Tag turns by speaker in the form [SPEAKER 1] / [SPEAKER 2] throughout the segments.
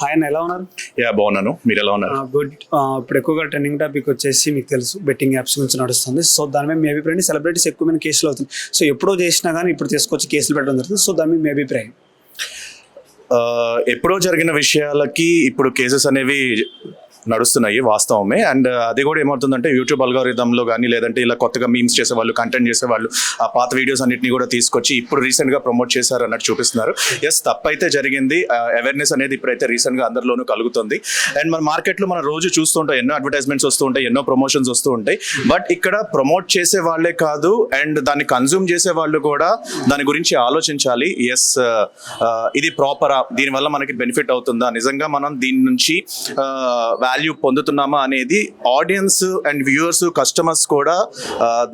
[SPEAKER 1] Hi అన్న ఎలా ఉన్నారు?
[SPEAKER 2] యా బాగున్నాను. మీరు ఎలా ఉన్నారు?
[SPEAKER 1] గుడ్ ఇప్పుడు ఎక్కువగా ట్రెండింగ్ టాపిక్ వచ్చేసి మీకు తెలుసు బెట్టింగ్ యాప్స్ గురించి నడుస్తుంది. సో దాని మీద మీ అభిప్రాయం సెలబ్రిటీస్ ఎక్కువ మంది కేసులు అవుతుంది సో ఎప్పుడో చేసినా కానీ ఇప్పుడు తీసుకొచ్చి కేసులు పెట్టడం జరుగుతుంది. సో దాని మీద మీ అభిప్రాయం?
[SPEAKER 2] ఎప్పుడో జరిగిన విషయాలకి ఇప్పుడు కేసెస్ అనేవి నడుస్తున్నాయి వాస్తవమే. అండ్ uh, అది కూడా ఏమవుతుందంటే యూట్యూబ్ అల్గారిథంలో కానీ లేదంటే ఇలా కొత్తగా మీమ్స్ చేసేవాళ్ళు కంటెంట్ చేసేవాళ్ళు ఆ పాత వీడియోస్ అన్నింటినీ కూడా తీసుకొచ్చి ఇప్పుడు రీసెంట్గా ప్రమోట్ చేశారు అన్నట్టు చూపిస్తున్నారు. ఎస్ తప్పైతే జరిగింది. అవేర్నెస్ అనేది ఇప్పుడైతే రీసెంట్గా అందరిలోనూ కలుగుతుంది. అండ్ మన మార్కెట్లో మనం రోజు చూస్తుంటాం ఎన్నో అడ్వర్టైజ్మెంట్స్ వస్తూ ఉంటాయి ఎన్నో ప్రమోషన్స్ వస్తూ ఉంటాయి. బట్ ఇక్కడ ప్రమోట్ చేసే వాళ్ళే కాదు అండ్ దాన్ని కన్జ్యూమ్ చేసే వాళ్ళు కూడా దాని గురించి ఆలోచించాలి. ఎస్ uh, uh, ఇది ప్రాపరా దీనివల్ల మనకి బెనిఫిట్ అవుతుందా? నిజంగా మనం దీని నుంచి వాల్యూ పొందుతున్నామా అనేది ఆడియన్స్ అండ్ వ్యూవర్స్ కస్టమర్స్ కూడా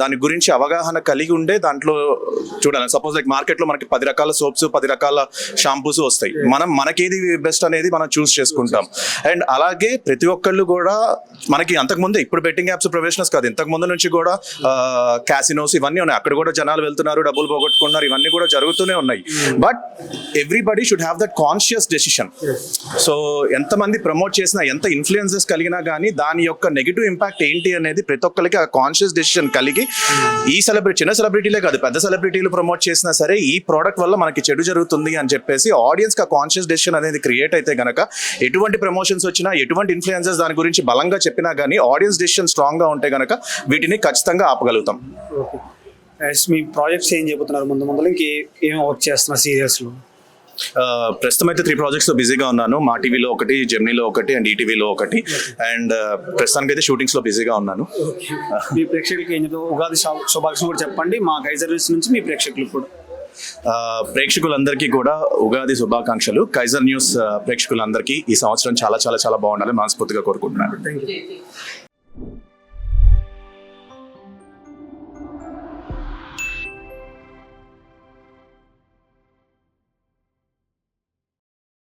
[SPEAKER 2] దాని గురించి అవగాహన కలిగి ఉండే దాంట్లో చూడాలి. సపోజ్ లైక్ మార్కెట్లో మనకి పది రకాల సోప్స్ పది రకాల షాంపూస్ వస్తాయి. మనం మనకేది బెస్ట్ అనేది మనం చూస్ చేసుకుంటాం. అండ్ అలాగే ప్రతి ఒక్కళ్ళు కూడా మనకి అంతకుముందే ఇప్పుడు బెట్టింగ్ యాప్స్ ప్రొఫెషనల్స్ కాదు. ఇంతకు ముందు నుంచి కూడా క్యాసినోస్ ఇవన్నీ ఉన్నాయి. అక్కడ కూడా జనాలు వెళ్తున్నారు డబ్బులు పోగొట్టుకున్నారు ఇవన్నీ కూడా జరుగుతూనే ఉన్నాయి. But everybody should have that conscious decision so ఎంతమంది ప్రమోట్ చేసినా ఎంత ఎక్స్పీరియన్సెస్ కలిగినా కానీ దాని యొక్క నెగిటివ్ ఇంపాక్ట్ ఏంటి అనేది ప్రతి ఒక్కరికి ఆ కాన్షియస్ డెసిషన్ కలిగి ఈ సెలబ్రిటీ చిన్న సెలబ్రిటీలే కాదు పెద్ద సెలబ్రిటీలు ప్రమోట్ చేసినా సరే ఈ ప్రోడక్ట్ వల్ల మనకి చెడు జరుగుతుంది అని చెప్పేసి ఆడియన్స్కి ఆ కాన్షియస్ డెసిషన్ అనేది క్రియేట్ అయితే గనక ఎటువంటి ప్రమోషన్స్ వచ్చినా ఎటువంటి ఇన్ఫ్లుయెన్సెస్ దాని గురించి బలంగా చెప్పినా కానీ ఆడియన్స్ డెసిషన్ స్ట్రాంగ్గా ఉంటే గనక వీటిని ఖచ్చితంగా ఆపగలుగుతాం.
[SPEAKER 1] ఓకే మీ ప్రాజెక్ట్స్ ఏం చెబుతున్నారు? ముందు ముందు ఇంకే ఏం వర్క్ చేస్తున్నారు సీరియల్స్లో
[SPEAKER 2] ప్రస్తుతం అయితే త్రీ ప్రాజెక్ట్స్లో బిజీగా ఉన్నాను. మా టీవీలో ఒకటి జెమ్నీలో ఒకటి అండ్ ఈటీవీలో ఒకటి. అండ్ ప్రస్తుతానికి అయితే షూటింగ్స్లో బిజీగా ఉన్నాను.
[SPEAKER 1] మీ ప్రేక్షకులకి ఏం ఉగాది శుభ- శుభాకాంక్షలు కూడా చెప్పండి. మా కైజర్ న్యూస్ నుంచి మీ ప్రేక్షకులకు కూడా.
[SPEAKER 2] ప్రేక్షకులందరికీ కూడా ఉగాది శుభాకాంక్షలు. కైజర్ న్యూస్ ప్రేక్షకులందరికీ ఈ సంవత్సరం చాలా చాలా చాలా బాగుండాలని మనస్ఫూర్తిగా కోరుకుంటున్నాను.